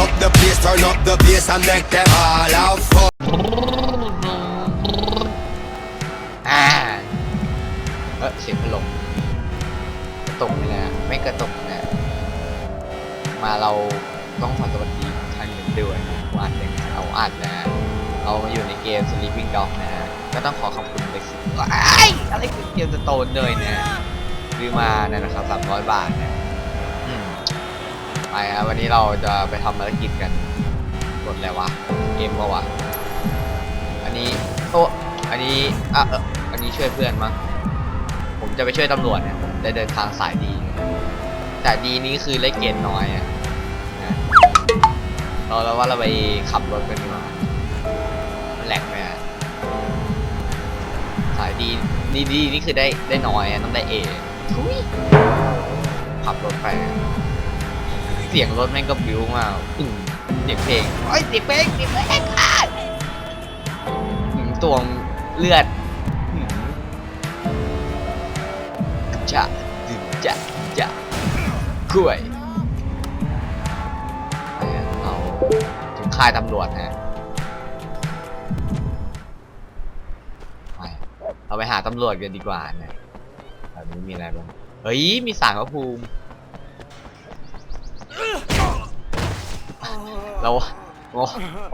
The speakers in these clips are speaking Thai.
up the place, turn up the bass and make them all have fun. อ่าเออเสียงพัดลมกระตกเลยนะไม่กระตุกนะมาเราต้องขอสวัสดีทุกท่านกันด้วยว่าอัดยังไงเราอัดนะเรามาอยู่ในเกม Sleeping Dog นะก็ต้องขอขอบคุณไปสิอะไรคือเกมสโตนเลยนะซื้อมาเนี่ยนะครับ300 บาทนะ ไปครับวันนี้เราจะไปทำภารกิจกันกดอะไรวะ เกมปะวะ อันนี้โอ้อันนี้อะเอออันนี้ช่วยเพื่อนมั้ง ผมจะไปช่วยตำรวจเนี่ยผมได้เดินทางสายดี แต่ดีนี้คือเลขเกณฑ์น้อยอะนะเราแล้วว่าเราไปขับรถกันดีกว่ามันแหลกไหมอะสายดีดีดีนี่คือได้ได้น้อยอะต้องได้เอทุยขับรถไป เสียงรถแม่งก็บิ้วมากอึ้งเสียงเพลงโอ้ยเสียงเพลงเสียงเพลงอะหืมตวงเลือดหืมจะดึงจะจะกล้วยไปอะเราถึงค่ายตำรวจนะไปเราไปหาตำรวจกันดีกว่านะแบบนี้มีอะไรบ้างเฮ้ยมีสารพระภูมิ เราโอ้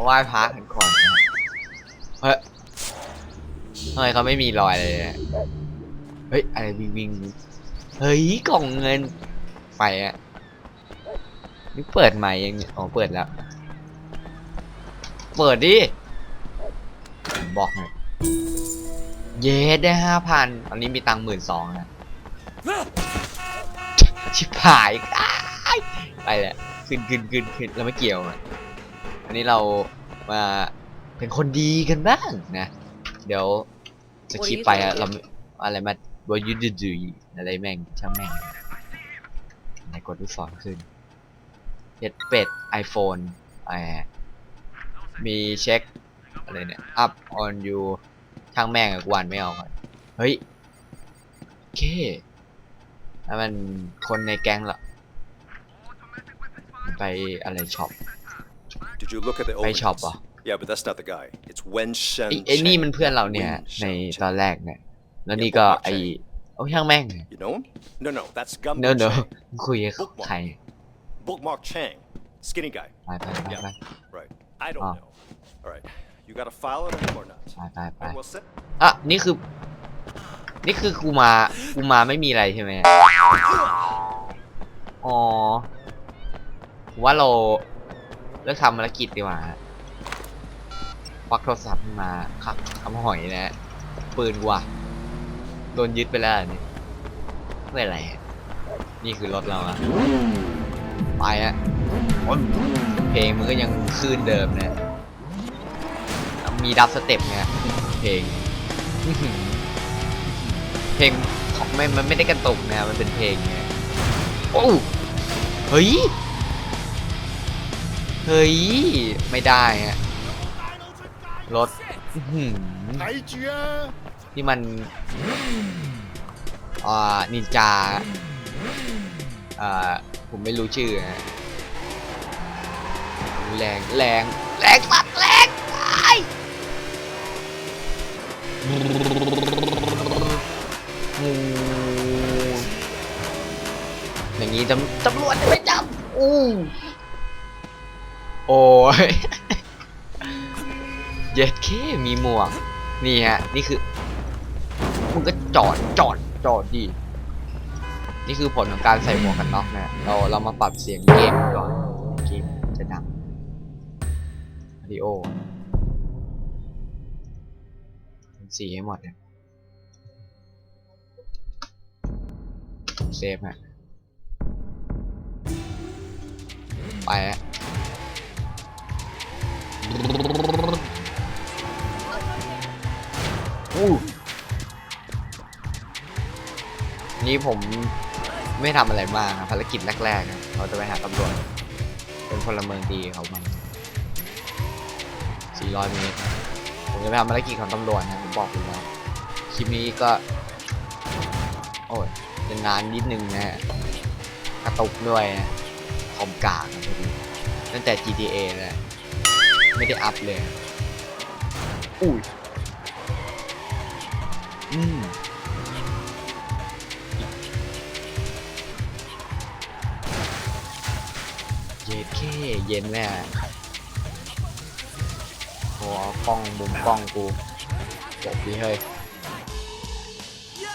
ไหว้พระกันก่อนเฮ้ยทำไมเขาไม่มีรอยเลยเนี่ยเฮ้ยอะไรวิ่งวิ่งเฮ้ยกล่องเงินไปอะนี่เปิดใหม่ยังเนี่ยอ๋อเปิดแล้ว เปิดดิบอกหน่อยเยสได้ห้าพันตอนนี้มีตังค์หมื่นสองนะชิบหายไปแหละขึ้นขึ้นขึ้นขึ้นเราไม่เกี่ยวอะ อันนี้เรามาเป็นคนดีกันบ้างนะ เดี๋ยวจะคลิปไปอะเราอะไรมาบอยูดูดูอะไรแม่งช่างแม่งไหนกดลูกศรขึ้นเฮ็ดเป็ด iPhone ไอมีเช็คอะไรเนี่ย up on you ช่างแม่งอะกูอ่านไม่ออกอะเฮ้ยโอเคแล้วมันคนในแก๊งเหรอไปอะไรช็อป Did you look at the ไป old ช็อปเหรอ Yeah, but that's not the guy. It's Wen Shen ไอ้ไอ้นี่ Cheng. มันเพื่อนเราเนี่ย Wen ใน Shen ตอน Cheng. แรกเนี่ย แล้วนี่ก็ Yeah, ไอ้โอ้ช่างแม่ง You know him? No, no, that's Gum เนอะเนอะ Cheng. คุยกับใคร Bookmark Chang. Skinny guy. ไปไปไปไป Right. I don't Ah. know. All right. You got a file on him or not? ไปไปไป And we'll sit. อะนี่คือ นี่คือกูมากูมาไม่มีอะไรใช่ไหมอ๋อผมว่าเรา เลิกทำภารกิจดีกว่าควักโทรศัพท์มาคักคำหอยนะปืนกูอะโดนยึดไปแล้วนี่ไม่อะไร นี่คือรถเราอะไปอะอ๊ยเพลงมันก็ยังคลื่นเดิมนะมีดับสเต็ปเนี่ยเพลง เพลงของไม่มันไม่ได้กระตุกนะ มันเป็นเพลงไงโอ้เฮ้ย เฮ้ย ไม่ได้ฮะรถอื้อหือนี่มัน อ่า นินจาอ่า ผมไม่รู้ชื่อฮะแรงแรงแรงสัตว์แรงตายอย่างนี้ตำตำรวจจะไม่จับอู้ โอ้ยเย็ดเคมีหมวก นี่ฮะ นี่คือมึงก็จอดจอดจอดดินี่คือผลของการใส่หมวกกันน็อกนะเราเรามาปรับเสียงเกมก่อนเกมจะดังวิดีโอสีให้หมดเนี่ยเซฟฮะไปฮะ อู้นี่ผมไม่ทำอะไรมากนะภารกิจแรกๆนะเราจะไปหาตำรวจ เป็นพลเมืองดีเขามัน400 เมตร ผมจะไปทำภารกิจของตำรวจนะผมบอกคุณแล้ว คลิปนี้ก็ โอ้ยจะนานนิดนึงนะกระตุกด้วยนะคอมกากนะพอดีตั้งแต่ GTA แหละ ไม่ได้อัพเลยอุ้ยอืมเย็ดเคเย็นแน่โอ้กล้องมุมกล้องกูจบดีเฮ้ย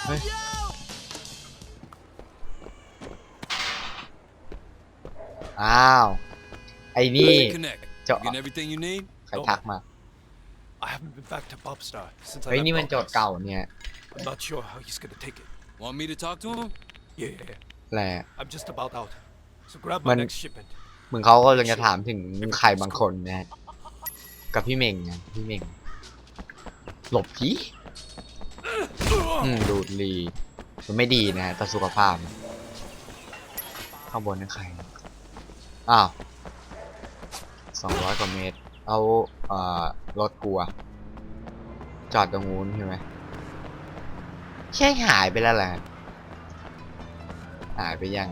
เฮ้ยอ้าว ไอ้นี่ Connect. Cho- You get everything you need? ใครทักมา I haven't been back to Bobstar since เฮ้ยนี่มันโจทย์เก่าเนี่ย I'm not sure how he's gonna take it. Want me to talk to him? Yeah, yeah, yeah. แหละ I'm just about out. So grab my Man- next shipment. มึงเขาก็เลยจะถามถึงใครบางคนนะ กับพี่เม่งไงพี่เม่ง หลบพี่อืมดูดลีมันไม่ดีนะต่อสุขภาพนะข้างบนนั่นใคร อ้าว สองร้อยกว่าเมตร เอาเอ่อรถกลัว จอดตรงนู้นใช่ไหมใช่หายไปแล้วแหละหายไปยัง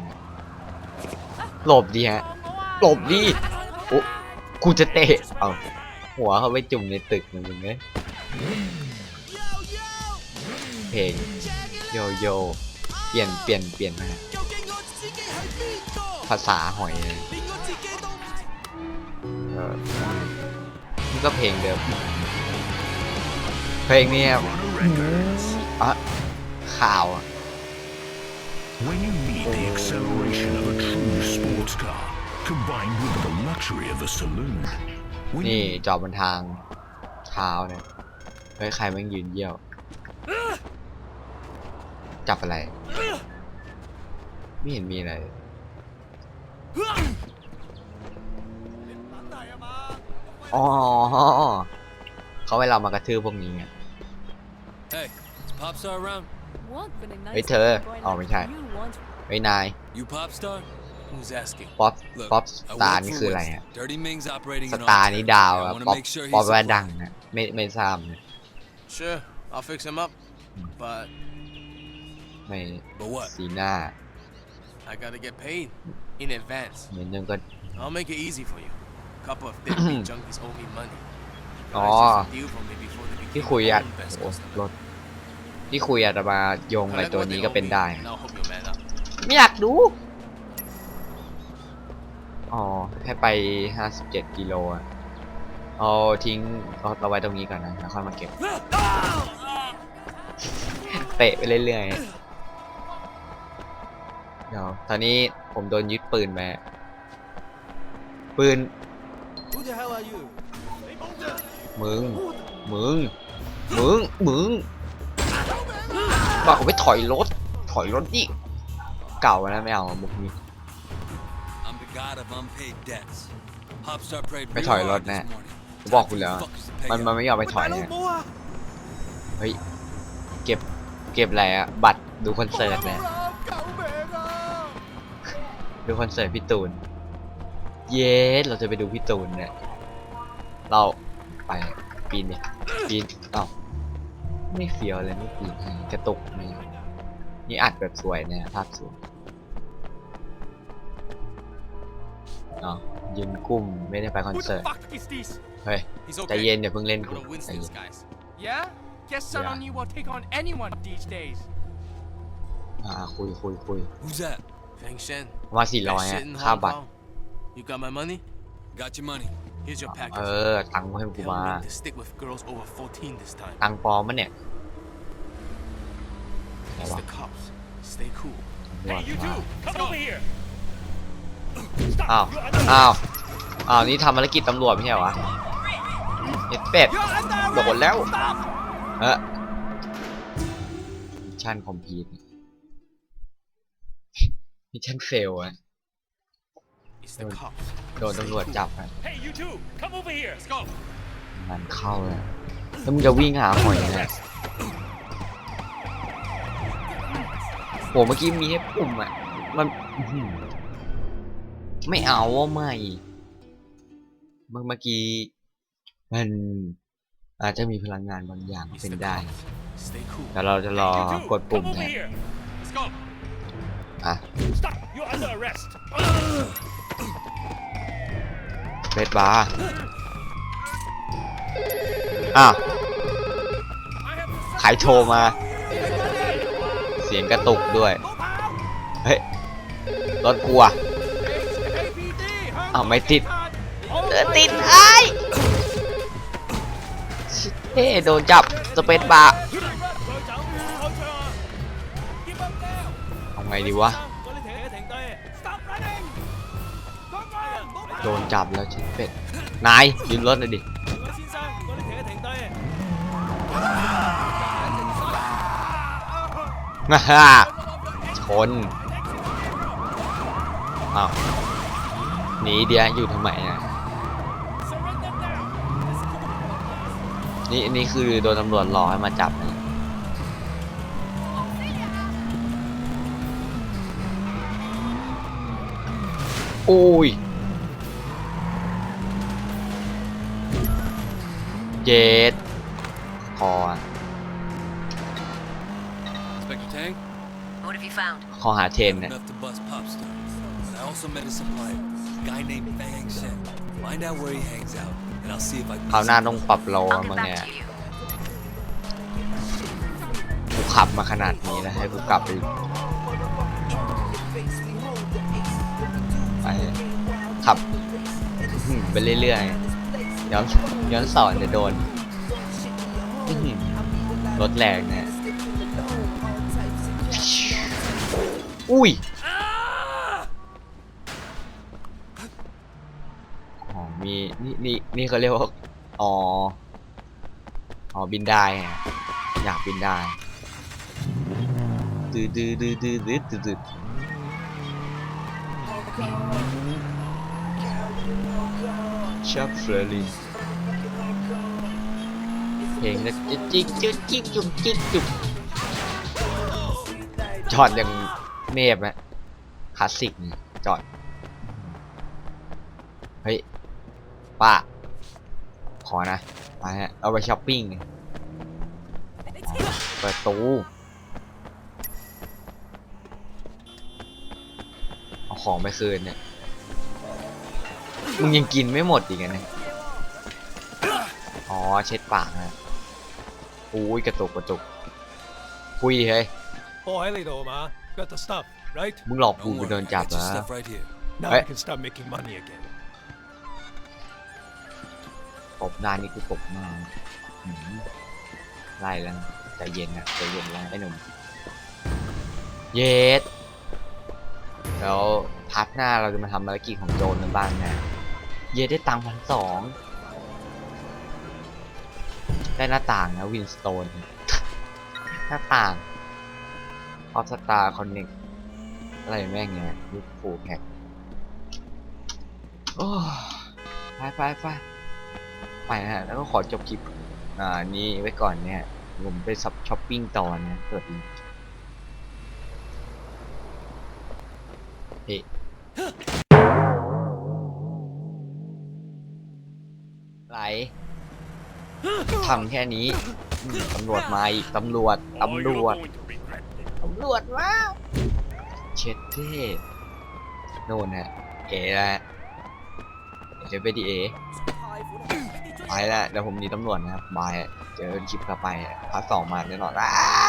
หลบดีฮะหลบดิโอ้กูจะเตะเอาหัวเขาไปจุ่มในตึกนะมึงเนี่ยเพลงโยโย่เปลี่ยนเปลี่ยนเปลี่ยนมาภาษาหอยเลย นี่ก็เพลงเดิม เพลงเนี้ยอะข่าวอะ When you need the acceleration of a true sports car, combined with the luxury of a saloon, when นี่ you จอดบนทางเท้าเนี่ยเฮ้ยใครแม่งยืนเยี่ยว จับอะไร ไม่เห็นมีอะไร อ๋อเขาให้เรามากระทืบพวกนี้ไง Hey, is Popstar around? Ê, thơ. Ờ, mình sai. เฮ้ยนาย You Popstar? Who's asking? ป๊อป Look, ป๊อป I สตาร์ work นี่ for คืออะไร Winston. อะ Dirty Ming's operating ส in ตา our ร์นี่ territory. ดาว I อะ wanna ป๊อป make sure ป๊อป he's ว่าดัง supported. นะไม่ไม่ทราบนะ Sure, I'll fix him up. But ไม่ But what? สีหน้า I gotta get paid in advance. เหมือนยังก็ I'll make it easy for you. Couple of deadbeat junkies owe me money. Ồ. Guys used to deal for me before they ที่ became คุย my อะ own best โอ้ customer. รถที่คุยอาจจะมาโยงอะไร Collect ตัว what นี้ they ก็ owe เป็น me, ได้ and I'll help you man up. ไม่อยากดู อ๋อให้ไป 57 กิโลอะเอาทิ้งเอาเอาไว้ตรงนี้ก่อนนะแล้วค่อยมาเก็บ เตะไปเรื่อยๆ เดี๋ยวตอนนี้ผมโดนยึดปืนไปอะปืน Who the hell are you? มึง มึง มึง มึง บอกเขาไปถอยรถ ถอยรถดิเก่าแล้วนะไม่เอามุกนี้ I'm the god of unpaid debts. Popstar prayed Phải real thổi hard lột this nè. morning. ผมบอก Time คุณ for แล้ว you fuckers to pay มัน up. มันไม่ยอมไปถอยเนี่ยเฮ้ย เก็บ เก็บอะไรอะบัตรดูคอนเสิร์ตเนี่ย ดูคอนเสิร์ตพี่ตูน เยสเราจะไปดูพี่ตูนเนี่ยเราไปปีนเนี่ยปีนเอ้าไม่เฟี้ยวเลยไม่ปีนให้กระตุกไม่นี่อัดแบบสวยเนี่ยภาพสวยเนาะยืนกุ้มไม่ได้ไปคอน Who เสิร์ the ต fuck is this? เฮ้ย He's ใจ okay. เย็นอย่าเพิ่งเล่นกู One of ใจเย็ Winston's น guys. Yeah? Guess son Yeah. on you will take on anyone these days. อ่าคุยคุยคุย Who's that? Feng Shen. ประมาสี่ร้อย That อะ shit in ค่า Hong บัตร Kong. You got my money? Got your money. Here's your เอ package. อตังค์ให้กู Tell มา me to stick with girls over 14 this time. ตังค์ปลอมมันเนี่ยอะไร It's วะ the cops. Stay cool. ว่า Hey, you มา two, come over here. อ้าว Stop. You're under อ้าว อ้าว นี่ทำภารกิจตำรวจไม่ใช่เหรอวะเอ็ดเป็ด You're under โดนแล้ว Stop. เออมิชชั่นคอมพลีทมิชชั่นเฟลอะ It's the cops. โดนตำรวจจับอะ Hey, you two, come over here. Let's go. มันเข้าเลยแล้วมึงจะวิ่งหาหอยเนี่ยโหเมื่อกี้มีให้ปุ่มอะ มันอื้อหือไม่เอาว่าไม่เมื่อเมื่อกี้มันอาจจะมีพลังงานบางอย่าง It's เป็น the ได้ cops. Stay cool. แต่เราจะรอ Hey, you two, กดปุ่ม come over เนี่ย here. Let's go. อะ Stop. You're under arrest. เบสบาร์อ้าวใครโทรมา เสียงกระตุกด้วย เฮ้ย รถกลัวอ้าวไม่ติดเออติดไอ้เฮ้โดนจับสเปซบาร์เอาไงดีวะ โดนจับแล้วชิดเป็ด นายยืนรถหน่อยดิ ฮ่าฮ่าชนอ้าวหนีเดียอยู่ทำไมอะนี่นี่คือโดนตำรวจรอให้มาจับนะโอ้ย เจ็ดคอ Inspector Tang? What have you found? คอหาเทน เนี่ย Enough to bust pop star. But I also met a supplier, a guy named Fang Shen. Find out where he hangs out, and I'll see if I can. คราวหน้าต้องปรับโล I'll มั้ get งเนี่ย back to you. กูขับมาขนาดนี้แล้วให้กูกลับไปไปขับ อื้อหือไปเรื่อยๆ ย้อนย้อนสอนจะโดนอื้อหือรถแรงเนี่ยอุ้ยอ๋อมีนี่นี่นี่เขาเรียกว่าอ๋ออ๋อบินได้อยากบินได้ดืดดืดดืดดืดดืดดืดดืด ชอบเฟรลินเพลงนะจิ๊กจิ๊กจิ๊กจิ๊กจุ๊บจิ๊กจุ๊บจอดอย่างเนบอะคลาสสิกจอด เฮ้ย ป้า ขอนะมาฮะเอาไปช้อปปิ้งเปิดตู้เอาของไปคืนเนี่ย มึงยังกินไม่หมดอีกอะเนี่ยอ๋อเช็ดปากนะอุ้ยกระตุกกระตุกคุยเฮ้ย Oh, hello, though, ma. Got the stuff, right? มึงหลอกกู Don't ไป worry, โดน I จับ got แล้ your ว stuff right here. Now Hey. I can start making money again. ตบได้นี่กูตบหน้าหืมไล่แล้วนะใจเย็นนะใจเย็นแล้วไอ้หนุ่ม เย็ดแล้วพาร์ทหน้าเราจะมาทำภารกิจของโจรกันบ้างนะ เย็ดได้ตังค์พันสอง ได้หน้าต่างนะวินสโตน หน้าต่างออฟสตาร์คอนเน็กอะไรแม่งเนี่ยลูกฟูแพ็คโอ้ไปไปไปไปฮะแล้วก็ขอจบคลิป อ่า นี้ไว้ก่อนเนี่ย ผมไปซับช้อปปิ้งต่อนะเปิดอีกเฮ้ ทำแค่นี้อืมตำรวจมาอีกตำรวจตำรวจ ตำรวจว้าวเช็ดเท่โน่นฮะเอ๋ละเดี๋ยวไปดีเอไปละเดี๋ยวผมหนีตำรวจนะครับบายเจอกันคลิปต่อไปพาร์ทสองมาแน่นอนอ้า